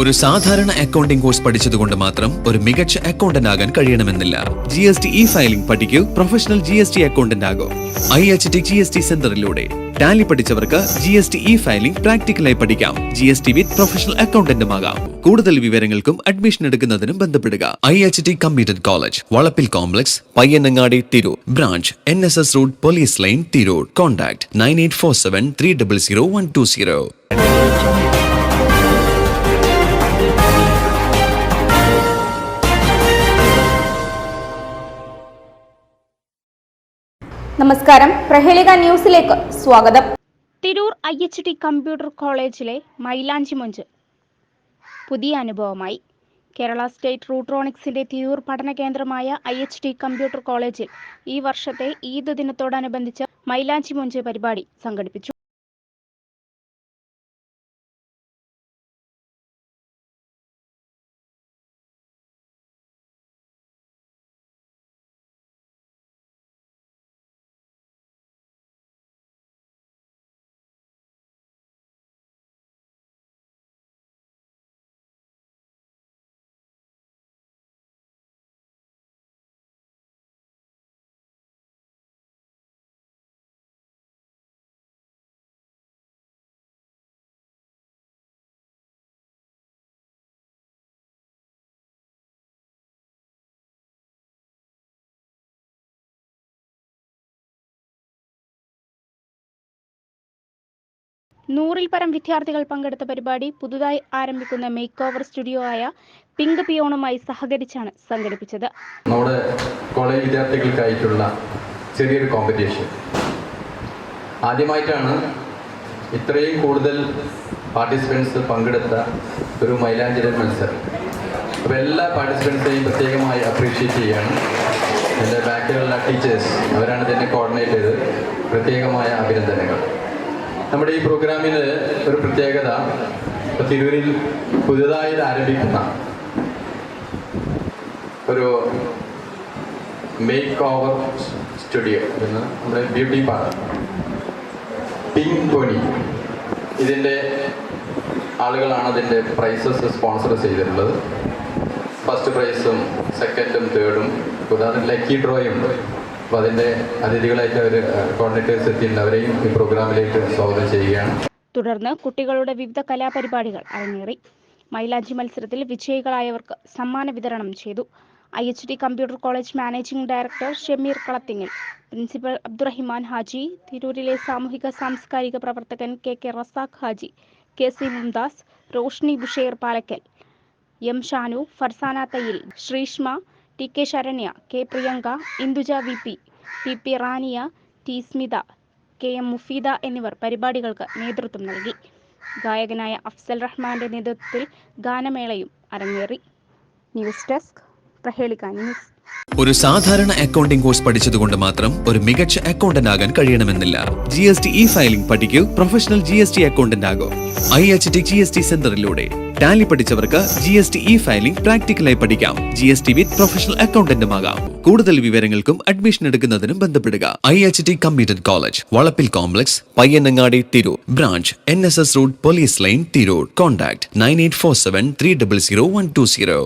ഒരു സാധാരണ accounting course പഠിച്ചതുകൊണ്ട് മാത്രം ഒരു മികച്ച അക്കൗണ്ടന്റ് ആകാൻ കഴിയണമെന്നില്ല. G S T e filing പഠിക്കൂ. Professional G S T accountant ആകൂ. I H T G S T സെന്ററിലൂടെ Tally പഠിച്ചവർക്ക് G S T e filing പ്രാക്ടിക്കലായി പഠിക്കാം. G S T with professional അക്കൗണ്ടന്റും ആകാം. കൂടുതൽ വിവരങ്ങൾക്കും അഡ്മിഷൻ എടുക്കുന്നതിനും ബന്ധപ്പെടുക. I H T computer college വളപ്പിൽ complex Payyanangadi Tirur. Branch N S S road police line Tirur. Contact nine eight four seven three double zero one two zero നമസ്കാരം. പ്രഹേളിക ന്യൂസിലേക്ക് സ്വാഗതം. Tirur I H T computer കോളേജിലെ മൈലാഞ്ചി മുഞ്ച്. പുതിയ അനുഭവമായി. Kerala state റൂട്രോണിക്സിന്റെ Tirur പഠന കേന്ദ്രമായ ഐ എച്ച് ടി കമ്പ്യൂട്ടർ കോളേജിൽ ഈ വർഷത്തെ ഈദ് ദിനത്തോടനുബന്ധിച്ച് മൈലാഞ്ചി മുഞ്ച് പരിപാടി സംഘടിപ്പിച്ചു. നൂറിൽ പരം വിദ്യാർത്ഥികൾ പങ്കെടുത്ത പരിപാടി പുതുതായി ആരംഭിക്കുന്ന മേക്ക് ഓവർ സ്റ്റുഡിയോ ആയ പിങ്ക് പിയോണുമായി സഹകരിച്ചാണ് സംഘടിപ്പിച്ചത്. നമ്മുടെ കോളേജ് വിദ്യാർത്ഥികൾക്കായിട്ടുള്ള ചെറിയൊരു കോമ്പറ്റീഷൻ ആദ്യമായിട്ടാണ് ഇത്രയും കൂടുതൽ പാർട്ടിസിപ്പൻസ് പങ്കെടുത്ത ഒരു മൈലാഞ്ചലൻ മത്സരം. അപ്പോൾ എല്ലാ പാർട്ടിസിപ്പൻസിനെയും പ്രത്യേകമായി അപ്രീഷിയേറ്റ് ചെയ്യാണ്. എന്റെ ബാക്കിലുള്ള ടീച്ചേഴ്സ് അവരാണ് ഇതിനെ കോർഡിനേറ്റ് ചെയ്ത് പ്രത്യേകമായ അഭിനന്ദനങ്ങൾ. നമ്മുടെ ഈ പ്രോഗ്രാമിന് ഒരു പ്രത്യേകത. തിരൂരിൽ പുതുതായി ആരംഭിക്കുന്ന ഒരു മേക്ക് ഓവർ സ്റ്റുഡിയോ എന്ന് നമ്മുടെ ബ്യൂട്ടി പാർലർ പിങ്ക് പൊനി ഇതിന്റെ ആളുകളാണ് അതിന്റെ പ്രൈസസ് സ്പോൺസർ ചെയ്തിട്ടുള്ളത്. ഫസ്റ്റ് പ്രൈസും സെക്കൻഡും തേർഡും കൂടാതെ ലക്കി ഡ്രോയും ഉണ്ട്. അപ്പോൾ അതിന്റെ അതിഥികളായിട്ട് കോർഡിനേറ്റേഴ്സ് എത്തിയിട്ടുണ്ട്. അവരെയും ഈ പ്രോഗ്രാമിലേക്ക് സ്വാഗതം ചെയ്യുകയാണ്. തുടർന്ന് കുട്ടികളുടെ വിവിധ കലാപരിപാടികൾ അരങ്ങേറി. മൈലാഞ്ചി മത്സരത്തിൽ വിജയികളായവർക്ക് സമ്മാന വിതരണം ചെയ്തു. I H D computer college managing director Shameer Kalathingal principal Abdurahiman Haji തിരൂരിലെ സാമൂഹിക സാംസ്കാരിക പ്രവർത്തകൻ K K Razak Haji K C Mumdas Roshni Busher Palakkal M Shanu Farsana Thayyil Sreeshma T K Saranya K Priyanka Induja V P P P Rania T Smitha K M Mufeeda എന്നിവർ പരിപാടികൾക്ക് നേതൃത്വം നൽകി. ഗായകനായ അഫ്സൽ റഹ്മാന്റെ നേതൃത്വത്തിൽ ഗാനമേളയും അരങ്ങേറി. News desk Prahelika news. ഒരു സാധാരണ അക്കൗണ്ടിംഗ് കോഴ്സ് പഠിച്ചതുകൊണ്ട് മാത്രം ഒരു മികച്ച അക്കൗണ്ടന്റ് ആകാൻ കഴിയണമെന്നില്ല. G S T e filing പഠിക്കൂ. Professional G S T accountant ആകൂ. I H T G S T സെന്ററിലൂടെ Tally പഠിച്ചവർക്ക് G S T e filing പ്രാക്ടിക്കലായി പഠിക്കാം. G S T with professional അക്കൗണ്ടന്റും ആകാം കൂടുതൽ വിവരങ്ങൾക്കും അഡ്മിഷൻ എടുക്കുന്നതിനും ബന്ധപ്പെടുക. I H T computer college വളപ്പിൽ complex Payyanangadi Tirur branch N S S road police line Tirur contact nine eight four seven three double zero one two zero